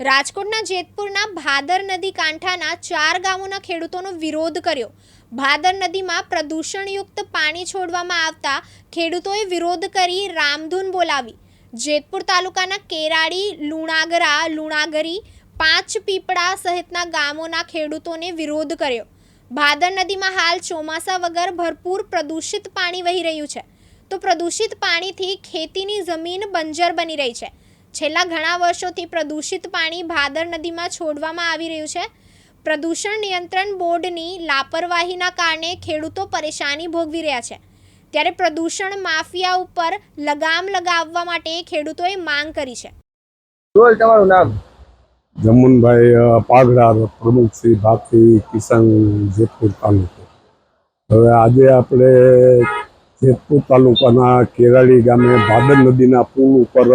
રાજકોટના જેતપુરના ભાદર નદી કાંઠાના ચાર ગામોના ખેડૂતોનો વિરોધ કર્યો. ભાદર નદીમાં પ્રદૂષણયુક્ત પાણી છોડવામાં આવતા ખેડૂતોએ વિરોધ કરી રામધૂન બોલાવી. જેતપુર તાલુકાના કેરાડી, લુણાગરા, લુણાગરી, પાંચ પીપળા સહિતના ગામોના ખેડૂતોને વિરોધ કર્યો. ભાદર નદીમાં હાલ ચોમાસા વગર ભરપૂર પ્રદૂષિત પાણી વહી રહ્યું છે. તો પ્રદૂષિત પાણીથી ખેતીની જમીન બંજર બની રહી છે. છેલ્લા ઘણા વર્ષોથી પ્રદૂષિત પાણી ભાદર નદીમાં છોડવામાં આવી રહ્યું છે. પ્રદૂષણ નિયંત્રણ બોર્ડની લાપરવાહીના કારણે ખેડૂતો પરેશાની ભોગવી રહ્યા છે. ત્યારે પ્રદૂષણ માફિયા ઉપર લગામ લગાવવા માટે ખેડૂતોએ માંગ કરી છે. તમારું નામ? જમુનભાઈ અ, પાગડા પ્રમુખ શ્રી ભારતી કિસાન જેતપુર તાલુકો. હવે આજે આપણે જેતપુર તાલુકાના કેરાળી ગામે ભાદર નદીના પુલ ઉપર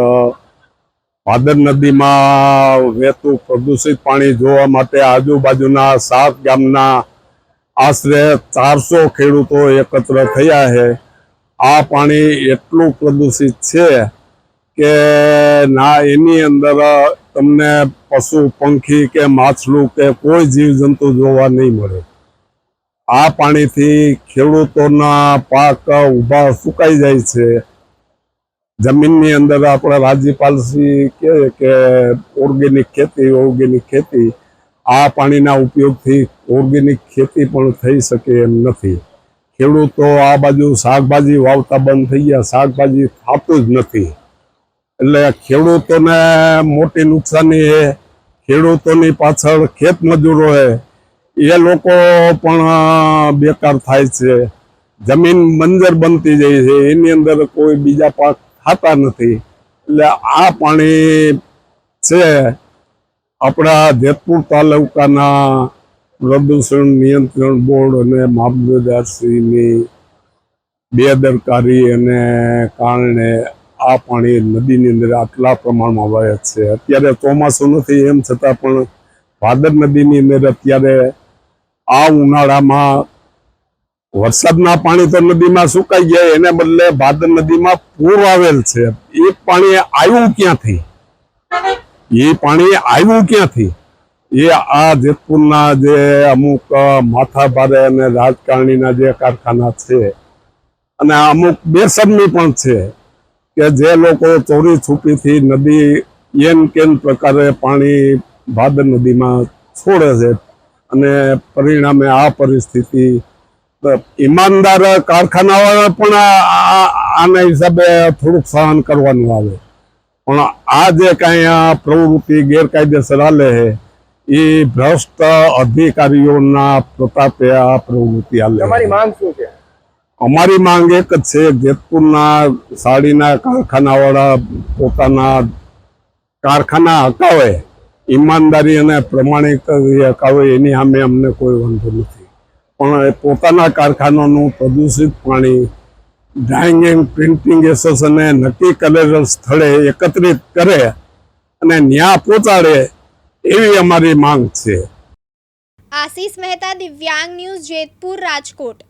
ભાદર નદીમાં વહેતું પ્રદૂષિત પાણી જોવા માટે આજુબાજુના સાત ગામના આશરે ચારસો ખેડૂતો એકત્ર થયા છે. આ પાણી એટલું પ્રદૂષિત છે કે ના એની અંદર તમને પશુ, પંખી કે માછલું કે કોઈ જીવજંતુ જોવા નહીં મળે. આ પાણીથી ખેડૂતોના પાક ઊભા સુકાઈ જાય છે. જમીનની અંદર આપણા રાજ્યપાલશ્રી કહે કે ઓર્ગેનિક ખેતી ઓર્ગેનિક ખેતી. આ પાણીના ઉપયોગથી ઓર્ગેનિક ખેતી પણ થઈ શકે એમ નથી. ખેડૂતો આ બાજુ શાકભાજી વાવતા બંધ થઈ ગયા. શાકભાજી થતું જ નથી. એટલે ખેડૂતોને મોટી નુકસાની છે. ખેડૂતોની પાછળ ખેત મજૂરો એ લોકો પણ બેકાર થાય છે. જમીન બંજર બનતી જાય છે. એની અંદર કોઈ બીજા પાક થતા નથી. એટલે આ પાણી છે આપણા જેતપુર તાલુકાના પ્રદૂષણ નિયંત્રણ બોર્ડ અને મામલતદારશ્રીની બેદરકારી અને કારણે આ પાણી નદીની અંદર આટલા પ્રમાણમાં વહે છે. અત્યારે ચોમાસું નથી, એમ છતાં પણ ભાદર નદીની અંદર અત્યારે આ ઉનાળામાં વરસાદના પાણી તો નદીમાં સુકાઈ ગયા, એને બદલે ભાદર નદીમાં પૂર આવેલ છે. એ પાણી આવ્યું ક્યાંથી? એ પાણી આવ્યું ક્યાંથી? એ આ જેતપુરના જે અમુક માથાભારે અને રાજકારણીના જે કારખાના છે, અને અમુક બેસરમી પણ છે કે જે લોકો ચોરી છુપીથી નદી એન કેન પ્રકારે પાણી ભાદર નદીમાં છોડે છે, અને પરિણામે આ પરિસ્થિતિ ઈમાનદાર કારખાનાવાળા પણ આના હિસાબે થોડુંક સહન કરવાનું આવે. પણ આ જે કાંઈ પ્રવૃત્તિ ગેરકાયદેસર હાલે છે એ ભ્રષ્ટ અધિકારીઓના પ્રતાપે આ પ્રવૃત્તિ હાલે છે. માંગ શું છે? અમારી માંગ એક જ છે જેતપુરના સાડીના કારખાનાવાળા પોતાના કારખાના હકાવે ઈમાનદારી અને પ્રમાણિક હકાવે એની સામે અમને કોઈ વાંધો નથી. પણ પોતાના કારખાનાનું પ્રદૂષિત પાણી ડ્રાઇંગ એન્ડ પ્રિન્ટિંગ એસોસિએશને નક્કી કરેલ સ્થળે એકત્રિત કરે અને ન્યાય પહોંચાડે એવી અમારી માંગ છે. આશીષ મહેતા, દિવ્યાંગ ન્યૂઝ જેતપુર, રાજકોટ.